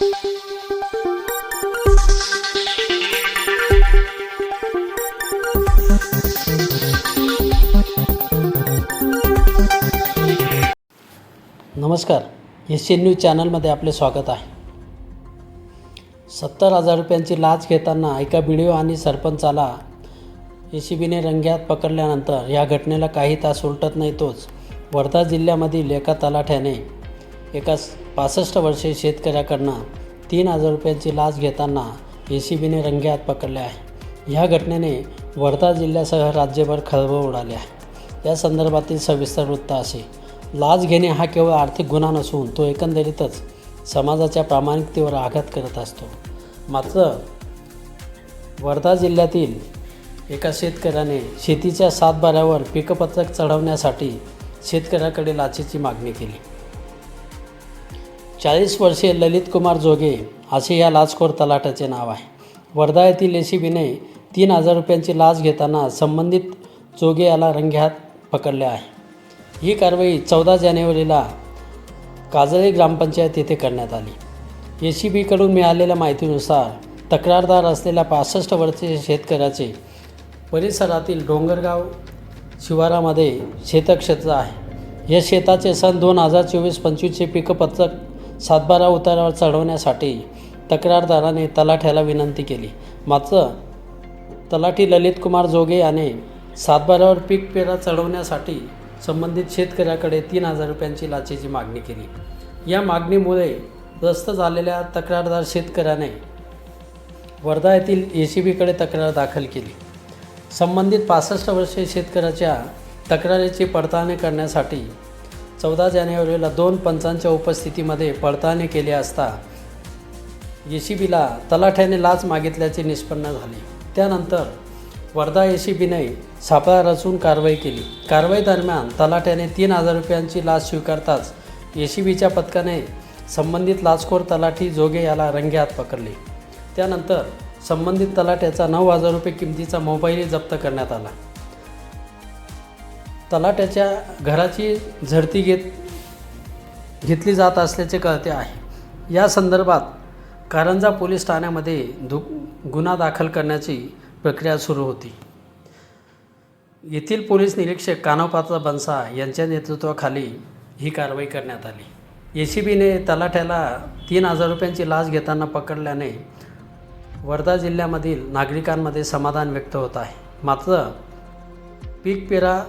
नमस्कार S N news चॅनलमध्ये आपले स्वागत आहे. सत्तर हजार रुपयांची लाच घेताना एका व्हिडिओ आणि सरपंचाला ए सी बीने रंग्यात पकडल्यानंतर या घटनेला काही तास उलटत नाही तोच वर्धा जिल्ह्यामधील एका तलाठ्याने एका पासष्ट वर्षीय शेतकऱ्याकडनं तीन हजार रुपयांची लाच घेताना ए सी बीने रंग्यात पकडले आहे. ह्या घटनेने वर्धा जिल्ह्यासह राज्यभर खळबळ उडाली आहे. या संदर्भातील सविस्तर वृत्त असे. लाच घेणे हा केवळ आर्थिक गुन्हा नसून तो एकंदरीतच समाजाच्या प्रामाणिकतेवर आघात करत असतो. मात्र वर्धा जिल्ह्यातील एका शेतकऱ्याने शेतीच्या सातबाऱ्यावर पिकपत्रक चढवण्यासाठी शेतकऱ्याकडे लाचेची मागणी केली. चाळीस वर्षीय ललित कुमार जोगे असे या लाचखोर तलाटाचे नाव आहे. वर्धा येथील ए सी बीने तीन हजार रुपयांची लाच घेताना संबंधित जोगे याला रंग्यात पकडले आहे. ही कारवाई चौदा जानेवारीला काजळे ग्रामपंचायत येथे करण्यात आली. ए सी बीकडून मिळालेल्या माहितीनुसार तक्रारदार असलेल्या पासष्ट वर्षीय शेतकऱ्याचे परिसरातील डोंगरगाव शिवारामध्ये शेतक्षेत्र आहे. या शेताचे सन दोन हजार चोवीस पंचवीसचे पिकपत्रक सातबारा उतारावर चढवण्यासाठी तक्रारदाराने तलाठ्याला विनंती केली. मात्र तलाठी ललित कुमार जोगे याने सातबाऱ्यावर पीक पेरा चढवण्यासाठी संबंधित शेतकऱ्याकडे तीन हजार रुपयांची लाचेची मागणी केली. या मागणीमुळे ग्रस्त झालेल्या तक्रारदार शेतकऱ्याने वर्धा येथील ए सी बीकडे तक्रार दाखल केली. संबंधित पासष्ट वर्षीय शेतकऱ्याच्या तक्रारीची पडताळणी करण्यासाठी चौदा जानेवारीला दोन पंचांच्या उपस्थितीमध्ये पडताळणी केली असता ए तलाठ्याने लाच मागितल्याचे निष्पन्न झाले. त्यानंतर वर्धा ए सापळा रचून कारवाई केली. कारवाई दरम्यान तलाठ्याने तीन हजार रुपयांची लाच स्वीकारताच ए पथकाने संबंधित लाचखोर तलाठी जोगे याला रंगेहात पकडले. त्यानंतर संबंधित तलाठ्याचा नऊ हजार रुपये किमतीचा मोबाईलही जप्त करण्यात आला. तलाट्याच्या घराची झडती घेत घेतली जात असल्याचे कळते आहे. या संदर्भात कारंजा पोलीस ठाण्यामध्ये दु गुन्हा दाखल करण्याची प्रक्रिया सुरू होती. येथील पोलीस निरीक्षक कानवपात्र बनसा यांच्या नेतृत्वाखाली ही कारवाई करण्यात आली. ए सी बीने तलाठ्याला तीन हजार रुपयांची लाच घेताना पकडल्याने वर्धा जिल्ह्यामधील नागरिकांमध्ये समाधान व्यक्त होत आहे. मात्र पीक पेरा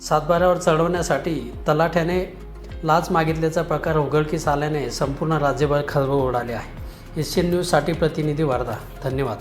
सातबाऱ्यावर चढवण्यासाठी तलाठ्याने लाच मागितल्याचा प्रकार उघडकीस आल्याने संपूर्ण राज्यभर खळबळ उडाले आहे. एशियन न्यूजसाठी प्रतिनिधी वर्धा धन्यवाद.